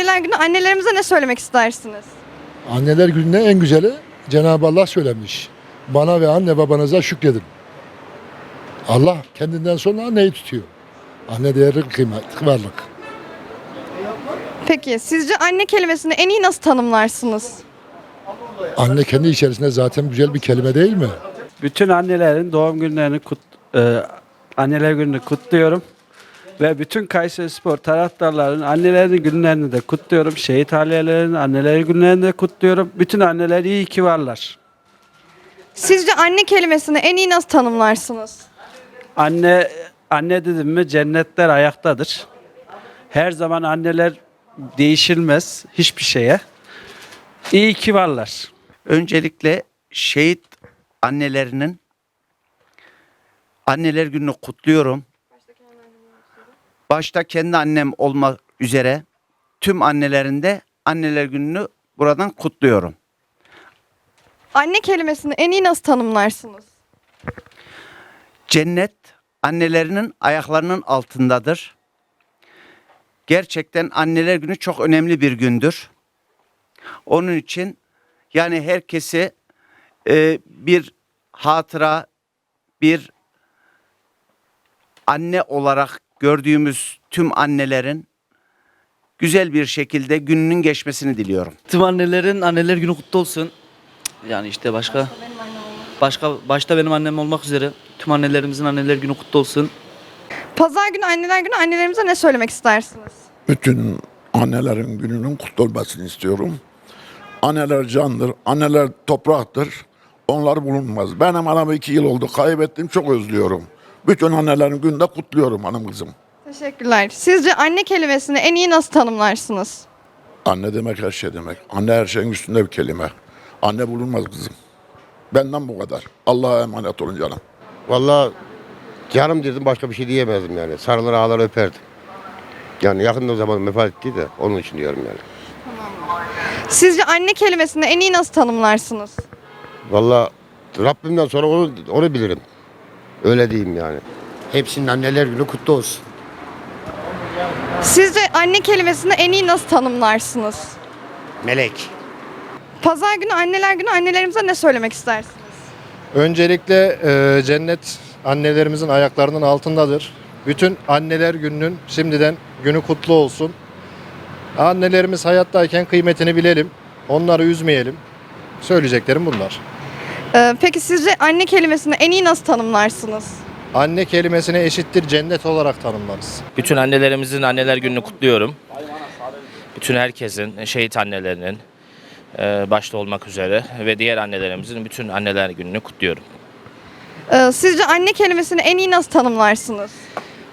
anneler günü annelerimize ne söylemek istersiniz? Anneler gününe en güzeli Cenab-ı Allah söylemiş. Bana ve anne babanıza şükredin. Allah kendinden sonra anneyi tutuyor. Anne değerli kıymet, varlık. Peki sizce anne kelimesini en iyi nasıl tanımlarsınız? Anne kendi içerisinde zaten güzel bir kelime değil mi? Bütün annelerin doğum günlerini kut, e, anneler gününü kutluyorum. Ve bütün Kayseri Spor taraftarların annelerin günlerini de kutluyorum. Şehit ailelerin anneler günlerini de kutluyorum. Bütün anneler iyi ki varlar. Sizce anne kelimesini en iyi nasıl tanımlarsınız? Anne anne dedim mi cennetler ayaktadır. Her zaman anneler değişilmez hiçbir şeye. İyi ki varlar. Öncelikle şehit annelerinin anneler gününü kutluyorum. Başta kendi annem olmak üzere tüm annelerin de anneler gününü buradan kutluyorum. Anne kelimesini en iyi nasıl tanımlarsınız? Cennet annelerinin ayaklarının altındadır. Gerçekten anneler günü çok önemli bir gündür. Onun için yani herkesi e, bir hatıra, bir anne olarak gördüğümüz tüm annelerin güzel bir şekilde gününün geçmesini diliyorum. Tüm annelerin anneler günü kutlu olsun. Yani işte başka başka başta benim annem olmak üzere tüm annelerimizin anneler günü kutlu olsun. Pazar günü, anneler günü annelerimize ne söylemek istersiniz? bütün annelerin gününün kutlu olmasını istiyorum. Anneler candır, anneler topraktır. Onlar bulunmaz. Benim anamı iki yıl oldu kaybettim, çok özlüyorum. Bütün annelerin gününde kutluyorum hanım kızım. Teşekkürler. Sizce anne kelimesini en iyi nasıl tanımlarsınız? Anne demek her şey demek. Anne her şeyin üstünde bir kelime. Anne bulunmaz kızım. Benden bu kadar. Allah'a emanet olun canım. Vallahi canım dedim başka bir şey diyemezdim yani. Sarılır ağlar öperdim. Yani yakında o zaman vefat etti de onun için diyorum yani. Sizce anne kelimesini en iyi nasıl tanımlarsınız? Vallahi Rabbimden sonra onu, onu bilirim. Öyle diyeyim yani. Hepsinin anneler günü kutlu olsun. Sizce anne kelimesini en iyi nasıl tanımlarsınız? Melek. Pazar günü, anneler günü annelerimize ne söylemek istersiniz? Öncelikle e, cennet annelerimizin ayaklarının altındadır. Bütün anneler gününün şimdiden günü kutlu olsun. Annelerimiz hayattayken kıymetini bilelim. Onları üzmeyelim. Söyleyeceklerim bunlar. Ee, peki sizce anne kelimesini en iyi nasıl tanımlarsınız? Anne kelimesine eşittir cennet olarak tanımlarız. Bütün annelerimizin anneler gününü kutluyorum. Bütün herkesin, şehit annelerinin e, başta olmak üzere ve diğer annelerimizin bütün anneler gününü kutluyorum. Ee, sizce anne kelimesini en iyi nasıl tanımlarsınız?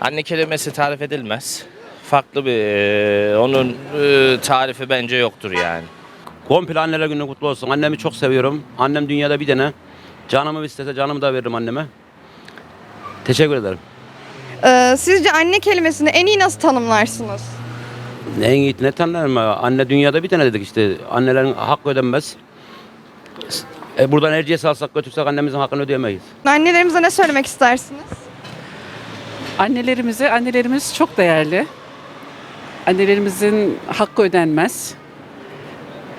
Anne kelimesi tarif edilmez. Farklı bir, e, onun e, tarifi bence yoktur yani. Komple anneler günü kutlu olsun. Annemi çok seviyorum. Annem dünyada bir tane. Canımı istese canımı da veririm anneme. Teşekkür ederim. Ee, sizce anne kelimesini en iyi nasıl tanımlarsınız? En iyi ne tanırım? Anne dünyada bir tane dedik işte. Annelerin hakkı ödenmez. E, buradan Erciyes alsak götürsek annemizin hakkını ödeyemeyiz. Annelerimize ne söylemek istersiniz? Annelerimize, annelerimiz çok değerli. Annelerimizin hakkı ödenmez.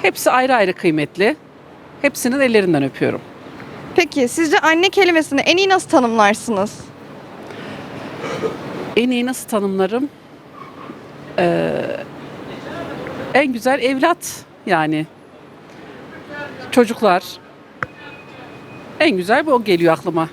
Hepsi ayrı ayrı kıymetli. Hepsinin ellerinden öpüyorum. Peki sizce anne kelimesini en iyi nasıl tanımlarsınız? En iyi nasıl tanımlarım? Ee, en güzel evlat yani. Çocuklar. En güzel bu geliyor aklıma.